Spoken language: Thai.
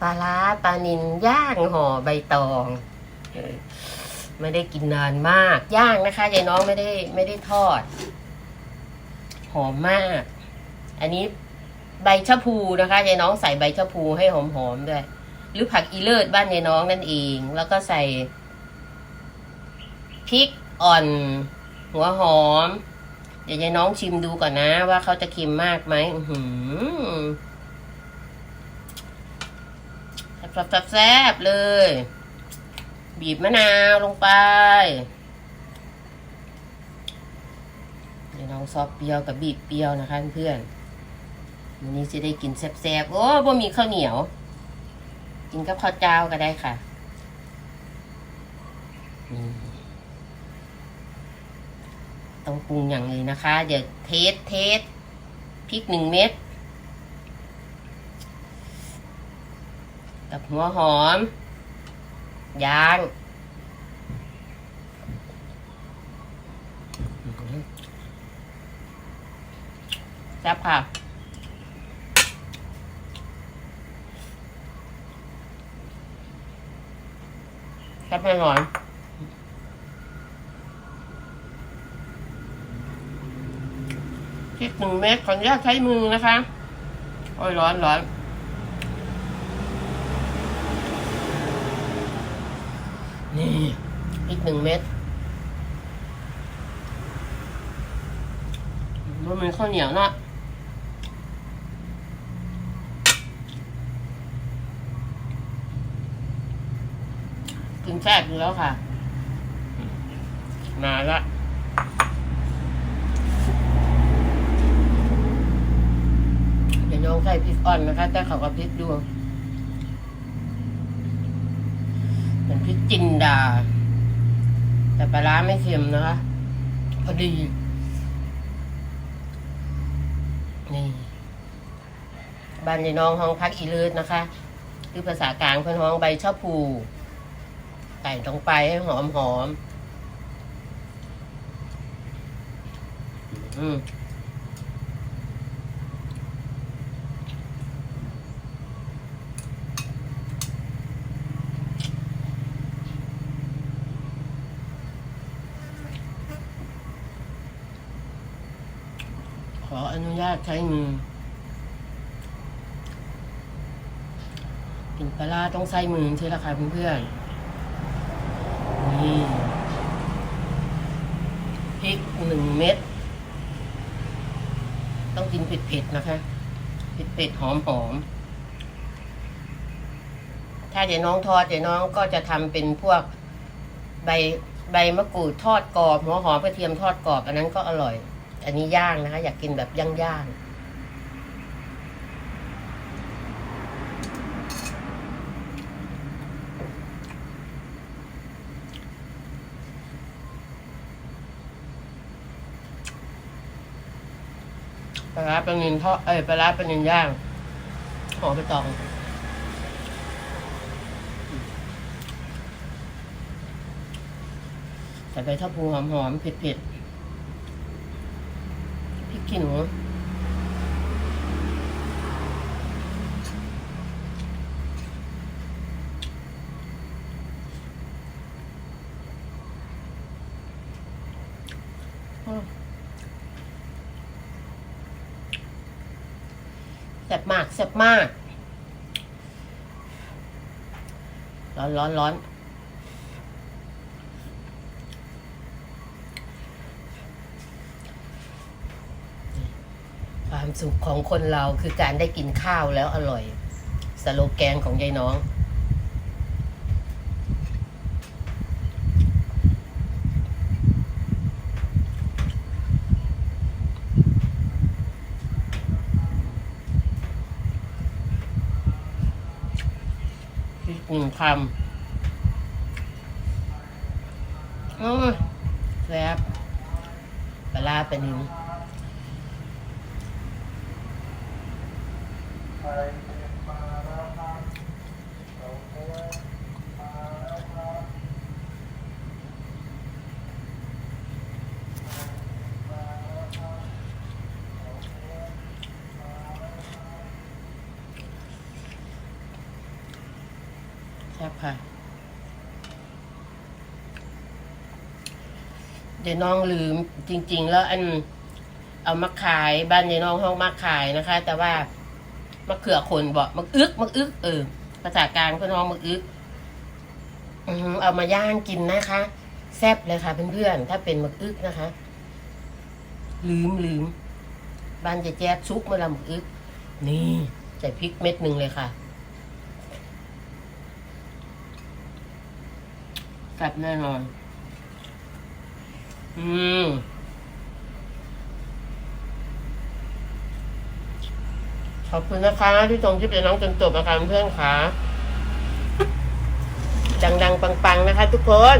ปลาร้าปลานินย่างห่อใบตองไม่ได้กินนานมาก ย่างนะคะยายน้องไม่ได้ไม่ได้ทอด หอมมาก อันนี้ใบชะพูนะคะยายน้องใส่ใบชะพูให้หอมๆด้วย หรือผักอีเลิศบ้านยายน้องนั่นเอง แล้วก็ใส่พริกอ่อน หัวหอม เดี๋ยวยายน้องชิมดูก่อนนะ ว่าเขาจะเค็มมากไหมอือหือ แซ่บๆเลย บีบมะนาวลงไปยายน้องซอสเปรี้ยวกับบีบเปรี้ยวนะคะเพื่อนวันนี้จะได้กินแซ่บๆ โอ้บ่มีข้าวเหนียว กินกับข้าวเจ้าก็ได้ค่ะต้องปรุงอย่างเลยนะคะ เดี๋ยวเทสเทสพริกหนึ่งเม็ด กับหัวหอม ยางแซ่บค่ะแซ่บแน่นอนพริกหนึ่งเม็ดขออนุญาตใช้มือนะคะ โอ้ยร้อนร้อน นี่พริกหนึ่งเม็ดมันมีข้าวเหนียวนะกินแซ่บอยู่แล้วค่ะมานละเดี๋ยวโยงใส่พริกอ่อนนะคะ แต่เขาก็พริกดูเป็ พริกจินดา แต่ปลาร้าไม่เค็มนะคะ พอดี นี่บ้านในน้องห้องพักอีเลิศนะคะคือภาษากลางเพื่อนห้องใบชะพูใส่ลงไปให้หอมหอม อืม ออนุญาตใช้มือกินปลาต้องใส่มือใช่ละค่ะเพื่อนๆนี่พริกหนึ่งเม็ด ต้องกินเผ็ดๆนะคะ เผ็ดๆหอมๆ ถ้าเดี๋ยวน้องทอดเดี๋ยวน้องก็จะทำเป็นพวกใบใบมะกรูดทอดกรอบ หัวหอมกระเทียมทอดกรอบ อันนั้นก็อร่อย อันนี้ย่างนะคะ อยากกินแบบย่างๆปลาร้าปลานินทอดเอ้ยปลาร้าปลานินย่างหอมไปตองใส่ใบชะพูหอมๆเผ็ดๆ ขี้หนูอืมแซ่บมากแซ่บมาก ร้อนร้อนร้อน ความสุขของคนเราคือการได้กินข้าวแล้วอร่อย สโลแกนของยายน้อง อีกหนึ่งคำโอ้แซ่บปลาเป็นหนึ่ แซ่ค่ะ เดี๋ยวน้องลืมจริง ๆ แล้วอันเอามาขายบ้านเดี๋ยวน้องห้องมาขายนะคะ แต่ว่า มะเขือคนบอกมะอึกมะอึกเออภาษากลางก็น้องมะอึกอือเอามาย่างกินนะคะ แซ่บเลยค่ะเพื่อนๆถ้าเป็นมะอึกนะคะ ลืมลืมบ้านจะแจ๊ดซุกมาละมะอึก นี่ใส่พริกเม็ดหนึ่งเลยค่ะแซ่บแน่นอน อืม ขอบคุณนะคะ ที่ชมคลิปเดี๋ยวน้องจนจบอาการเพื่อนๆค่ะ ดังๆ ปัง ๆ นะคะ ทุกคน